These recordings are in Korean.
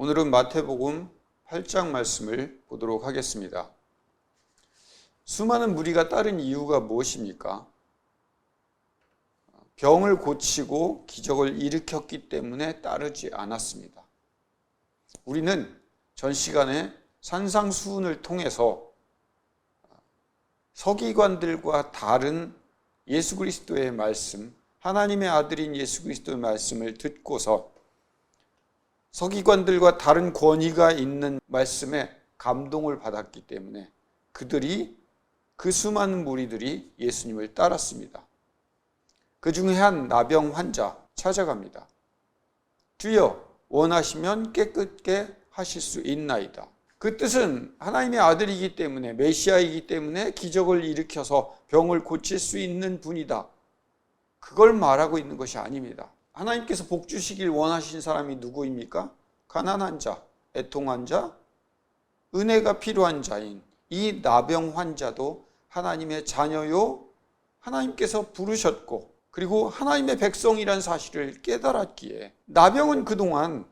오늘은 마태복음 8장 말씀을 보도록 하겠습니다. 수많은 무리가 따른 이유가 무엇입니까? 병을 고치고 기적을 일으켰기 때문에 따르지 않았습니다. 우리는 전 시간에 산상수훈을 통해서 서기관들과 다른 예수 그리스도의 말씀, 하나님의 아들인 예수 그리스도의 말씀을 듣고서 서기관들과 다른 권위가 있는 말씀에 감동을 받았기 때문에 그들이 그 수많은 무리들이 예수님을 따랐습니다. 그 중에 한 나병 환자 찾아갑니다. 주여 원하시면 깨끗게 하실 수 있나이다. 그 뜻은 하나님의 아들이기 때문에 메시아이기 때문에 기적을 일으켜서 병을 고칠 수 있는 분이다. 그걸 말하고 있는 것이 아닙니다. 하나님께서 복 주시길 원하신 사람이 누구입니까? 가난한 자, 애통한 자, 은혜가 필요한 자인 이 나병 환자도 하나님의 자녀요. 하나님께서 부르셨고 그리고 하나님의 백성이란 사실을 깨달았기에 나병은 그동안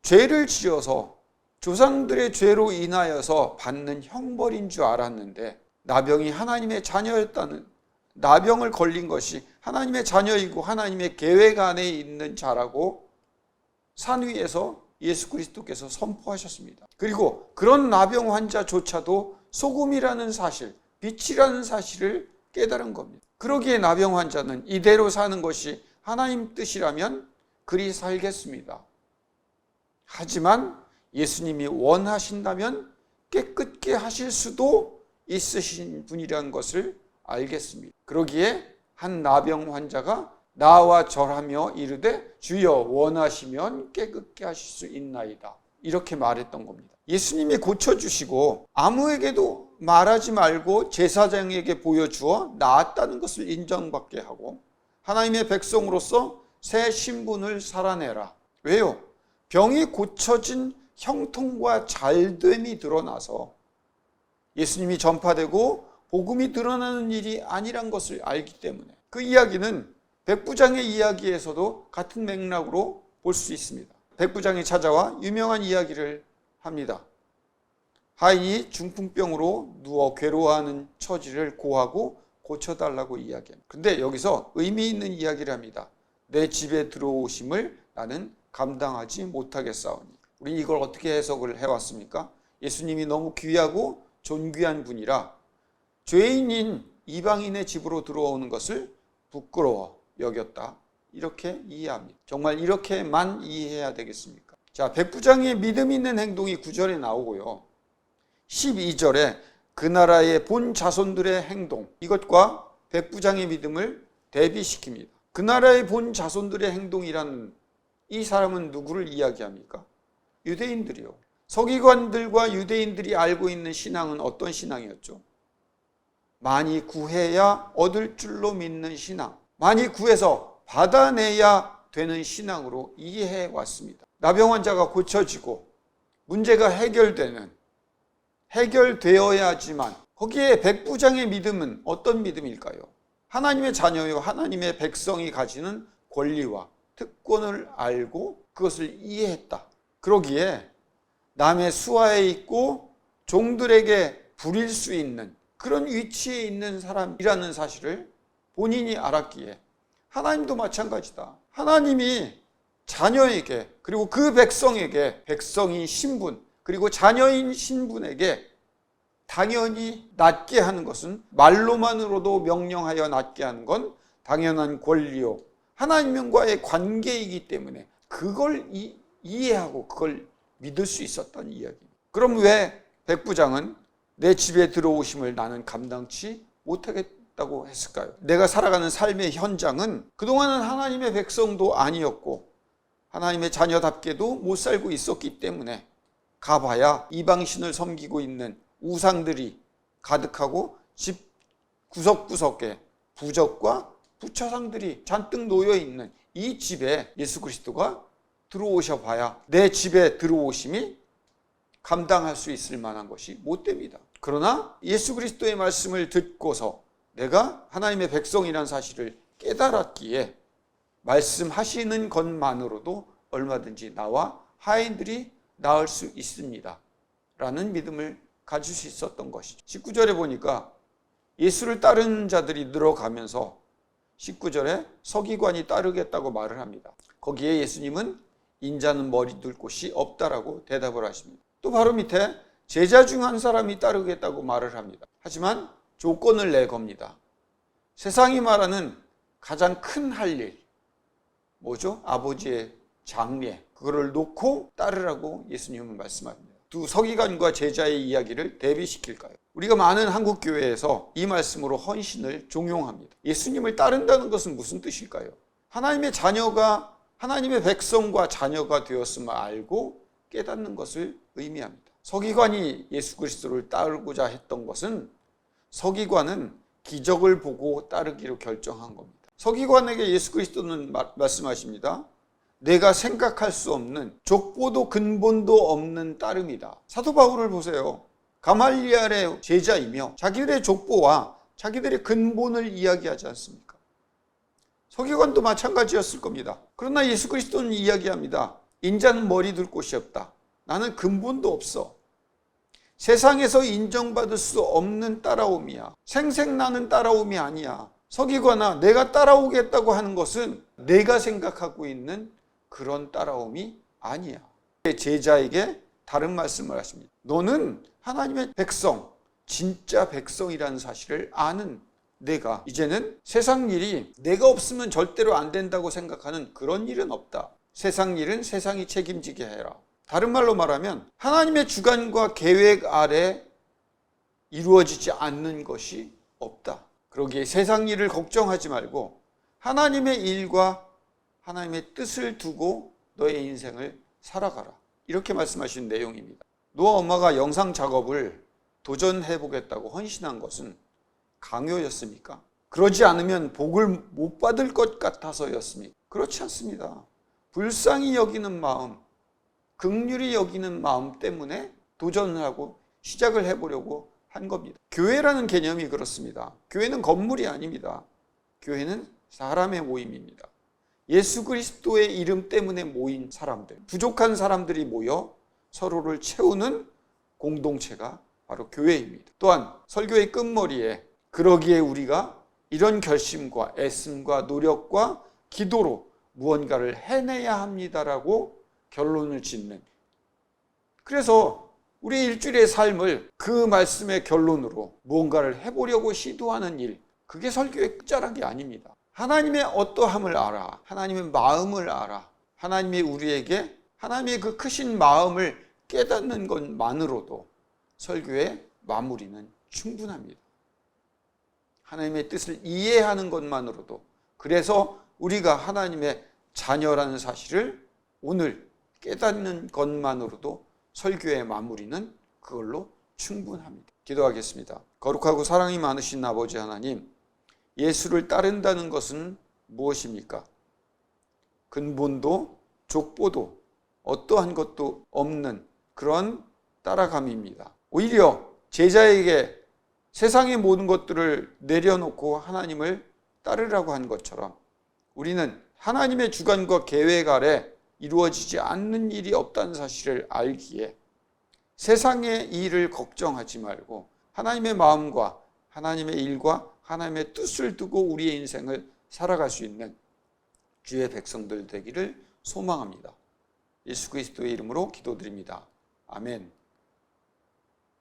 죄를 지어서 조상들의 죄로 인하여서 받는 형벌인 줄 알았는데 나병이 하나님의 자녀였다는 나병을 걸린 것이 하나님의 자녀이고 하나님의 계획 안에 있는 자라고 산 위에서 예수 그리스도께서 선포하셨습니다. 그리고 그런 나병 환자조차도 소금이라는 사실, 빛이라는 사실을 깨달은 겁니다. 그러기에 나병 환자는 이대로 사는 것이 하나님 뜻이라면 그리 살겠습니다. 하지만 예수님이 원하신다면 깨끗게 하실 수도 있으신 분이라는 것을 알겠습니다. 그러기에 한 나병 환자가 나와 절하며 이르되 주여 원하시면 깨끗게 하실 수 있나이다. 이렇게 말했던 겁니다. 예수님이 고쳐주시고 아무에게도 말하지 말고 제사장에게 보여주어 나았다는 것을 인정받게 하고 하나님의 백성으로서 새 신분을 살아내라. 왜요? 병이 고쳐진 형통과 잘됨이 드러나서 예수님이 전파되고 복음이 드러나는 일이 아니란 것을 알기 때문에 그 이야기는 백부장의 이야기에서도 같은 맥락으로 볼 수 있습니다. 백부장이 찾아와 유명한 이야기를 합니다. 하인이 중풍병으로 누워 괴로워하는 처지를 고하고 고쳐달라고 이야기합니다. 근데 여기서 의미 있는 이야기를 합니다. 내 집에 들어오심을 나는 감당하지 못하겠사오니. 우리 이걸 어떻게 해석을 해왔습니까? 예수님이 너무 귀하고 존귀한 분이라 죄인인 이방인의 집으로 들어오는 것을 부끄러워 여겼다. 이렇게 이해합니다. 정말 이렇게만 이해해야 되겠습니까? 자, 백부장의 믿음 있는 행동이 9절에 나오고요. 12절에 그 나라의 본 자손들의 행동, 이것과 백부장의 믿음을 대비시킵니다. 그 나라의 본 자손들의 행동이란 이 사람은 누구를 이야기합니까? 유대인들이요. 서기관들과 유대인들이 알고 있는 신앙은 어떤 신앙이었죠? 많이 구해야 얻을 줄로 믿는 신앙. 많이 구해서 받아내야 되는 신앙으로 이해해 왔습니다. 나병 환자가 고쳐지고 문제가 해결되는 해결되어야지만 거기에 백부장의 믿음은 어떤 믿음일까요? 하나님의 자녀요 하나님의 백성이 가지는 권리와 특권을 알고 그것을 이해했다. 그러기에 남의 수하에 있고 종들에게 부릴 수 있는 그런 위치에 있는 사람이라는 사실을 본인이 알았기에 하나님도 마찬가지다. 하나님이 자녀에게 그리고 그 백성에게 백성인 신분 그리고 자녀인 신분에게 당연히 낫게 하는 것은 말로만으로도 명령하여 낫게 하는 건 당연한 권리요. 하나님과의 관계이기 때문에 그걸 이, 이해하고 그걸 믿을 수 있었던 이야기입니다. 그럼 왜 백부장은 내 집에 들어오심을 나는 감당치 못하겠다고 했을까요? 내가 살아가는 삶의 현장은 그동안은 하나님의 백성도 아니었고 하나님의 자녀답게도 못 살고 있었기 때문에 가봐야 이방신을 섬기고 있는 우상들이 가득하고 집 구석구석에 부적과 부처상들이 잔뜩 놓여 있는 이 집에 예수 그리스도가 들어오셔 봐야 내 집에 들어오심이 감당할 수 있을 만한 것이 못 됩니다. 그러나 예수 그리스도의 말씀을 듣고서 내가 하나님의 백성이라는 사실을 깨달았기에 말씀하시는 것만으로도 얼마든지 나와 하인들이 나을 수 있습니다. 라는 믿음을 가질 수 있었던 것이죠. 19절에 보니까 예수를 따르는 자들이 늘어가면서 19절에 서기관이 따르겠다고 말을 합니다. 거기에 예수님은 인자는 머리 둘 곳이 없다라고 대답을 하십니다. 또 바로 밑에 제자 중 한 사람이 따르겠다고 말을 합니다. 하지만 조건을 내 겁니다. 세상이 말하는 가장 큰 할 일, 뭐죠? 아버지의 장례, 그거를 놓고 따르라고 예수님은 말씀합니다. 두 서기관과 제자의 이야기를 대비시킬까요? 우리가 많은 한국 교회에서 이 말씀으로 헌신을 종용합니다. 예수님을 따른다는 것은 무슨 뜻일까요? 하나님의 자녀가 하나님의 백성과 자녀가 되었음을 알고 깨닫는 것을 의미합니다. 서기관이 예수 그리스도를 따르고자 했던 것은 서기관은 기적을 보고 따르기로 결정한 겁니다. 서기관에게 예수 그리스도는 마- 말씀하십니다. 내가 생각할 수 없는 족보도 근본도 없는 따름이다. 사도 바울을 보세요. 가말리알의 제자이며 자기들의 족보와 자기들의 근본을 이야기하지 않습니까? 서기관도 마찬가지였을 겁니다. 그러나 예수 그리스도는 이야기합니다. 인자는 머리 둘 곳이 없다. 나는 근본도 없어. 세상에서 인정받을 수 없는 따라옴이야. 생생나는 따라옴이 아니야. 서기관아, 내가 따라오겠다고 하는 것은 내가 생각하고 있는 그런 따라옴이 아니야. 제자에게 다른 말씀을 하십니다. 너는 하나님의 백성, 진짜 백성이라는 사실을 아는 내가 이제는 세상 일이 내가 없으면 절대로 안 된다고 생각하는 그런 일은 없다. 세상 일은 세상이 책임지게 해라. 다른 말로 말하면 하나님의 주관과 계획 아래 이루어지지 않는 것이 없다. 그러기에 세상 일을 걱정하지 말고 하나님의 일과 하나님의 뜻을 두고 너의 인생을 살아가라. 이렇게 말씀하신 내용입니다. 노아 엄마가 영상 작업을 도전해 보겠다고 헌신한 것은 강요였습니까? 그러지 않으면 복을 못 받을 것 같아서였습니까? 그렇지 않습니다. 불쌍히 여기는 마음, 극률이 여기는 마음 때문에 도전을 하고 시작을 해보려고 한 겁니다. 교회라는 개념이 그렇습니다. 교회는 건물이 아닙니다. 교회는 사람의 모임입니다. 예수 그리스도의 이름 때문에 모인 사람들, 부족한 사람들이 모여 서로를 채우는 공동체가 바로 교회입니다. 또한 설교의 끝머리에 그러기에 우리가 이런 결심과 애씀과 노력과 기도로 무언가를 해내야 합니다라고 결론을 짓는 그래서 우리 일주일의 삶을 그 말씀의 결론으로 무언가를 해보려고 시도하는 일 그게 설교의 끝자락이 아닙니다. 하나님의 어떠함을 알아. 하나님의 마음을 알아. 하나님이 우리에게 하나님의 그 크신 마음을 깨닫는 것만으로도 설교의 마무리는 충분합니다. 하나님의 뜻을 이해하는 것만으로도 그래서 우리가 하나님의 자녀라는 사실을 오늘 깨닫는 것만으로도 설교의 마무리는 그걸로 충분합니다. 기도하겠습니다. 거룩하고 사랑이 많으신 아버지 하나님, 예수를 따른다는 것은 무엇입니까? 근본도 족보도 어떠한 것도 없는 그런 따라감입니다. 오히려 제자에게 세상의 모든 것들을 내려놓고 하나님을 따르라고 한 것처럼 우리는 하나님의 주관과 계획 아래 이루어지지 않는 일이 없다는 사실을 알기에 세상의 일을 걱정하지 말고 하나님의 마음과 하나님의 일과 하나님의 뜻을 두고 우리의 인생을 살아갈 수 있는 주의 백성들 되기를 소망합니다. 예수 그리스도의 이름으로 기도드립니다. 아멘.